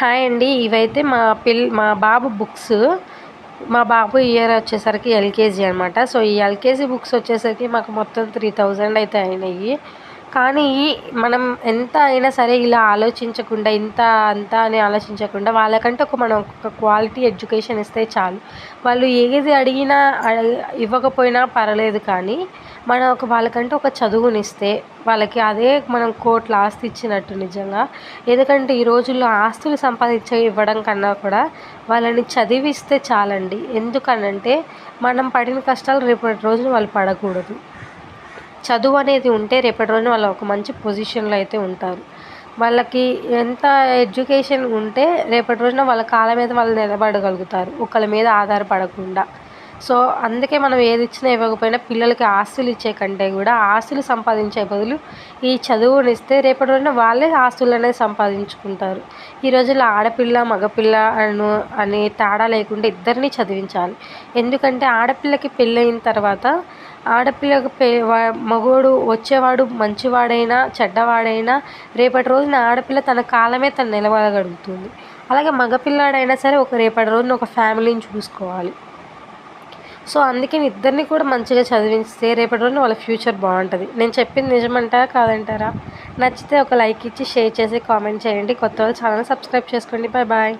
Hi అండి. ఇవైతే మా పిల్ మా బాబు బుక్స్. మా బాబు ఇయర్ వచ్చేసరికి ఎల్కేజీ అనమాట సో ఈ ఎల్కేజీ బుక్స్ వచ్చేసరికి మాకు మొత్తం త్రీ థౌజండ్ అయితే అయినాయి. కానీ మనం ఎంత అయినా సరే ఇలా ఆలోచించకుండా ఇంత అంత అని ఆలోచించకుండా వాళ్ళకంటే ఒక మనం ఒక క్వాలిటీ ఎడ్యుకేషన్ ఇస్తే చాలు. వాళ్ళు ఏది అడిగినా ఇవ్వకపోయినా పర్వాలేదు కానీ మనం ఒక వాళ్ళకంటే ఒక చదువునిస్తే వాళ్ళకి అదే మనం కోట్ల ఆస్తి ఇచ్చినట్టు నిజంగా. ఎందుకంటే ఈ రోజుల్లో ఆస్తులు సంపాదించే ఇవ్వడం కన్నా కూడా వాళ్ళని చదివిస్తే చాలండి. ఎందుకనంటే మనం పడిన కష్టాలు రేపటి రోజున వాళ్ళు పడకూడదు. చదువు అనేది ఉంటే రేపటి రోజున వాళ్ళు ఒక మంచి పొజిషన్లో అయితే ఉంటారు. వాళ్ళకి ఎంత ఎడ్యుకేషన్ ఉంటే రేపటి రోజున వాళ్ళ కాళ్ళ మీద వాళ్ళు నిలబడగలుగుతారు. ఒకళ్ళ మీద ఆధారపడకుండా. సో అందుకే మనం ఏది ఇచ్చినా ఇవ్వకపోయినా పిల్లలకి ఆస్తులు ఇచ్చే కంటే కూడా ఆస్తులు సంపాదించే బదులు ఈ చదువుని ఇస్తే రేపటి రోజున వాళ్ళే ఆస్తులు అనేది సంపాదించుకుంటారు. ఈ రోజుల్లో ఆడపిల్ల మగపిల్ల అను అనే తేడా లేకుండా ఇద్దరిని చదివించాలి. ఎందుకంటే ఆడపిల్లకి పెళ్ళయిన తర్వాత ఆడపిల్లకు పె మగోడు వచ్చేవాడు మంచివాడైనా చెడ్డవాడైనా రేపటి రోజున ఆడపిల్ల తన కాలమే తను నిలబడగలుగుతుంది. అలాగే మగపిల్లాడైనా సరే ఒక రేపటి రోజున ఒక ఫ్యామిలీని చూసుకోవాలి. సో అందుకే ఇద్దరిని కూడా మంచిగా చదివిస్తే రేపటి రోజున వాళ్ళ ఫ్యూచర్ బాగుంటుంది. నేను చెప్పింది నిజమంటారా కాదంటారా? నచ్చితే ఒక లైక్ ఇచ్చి షేర్ చేసి కామెంట్ చేయండి. కొత్త వాళ్ళు ఛానల్ సబ్స్క్రైబ్ చేసుకోండి. Bye bye.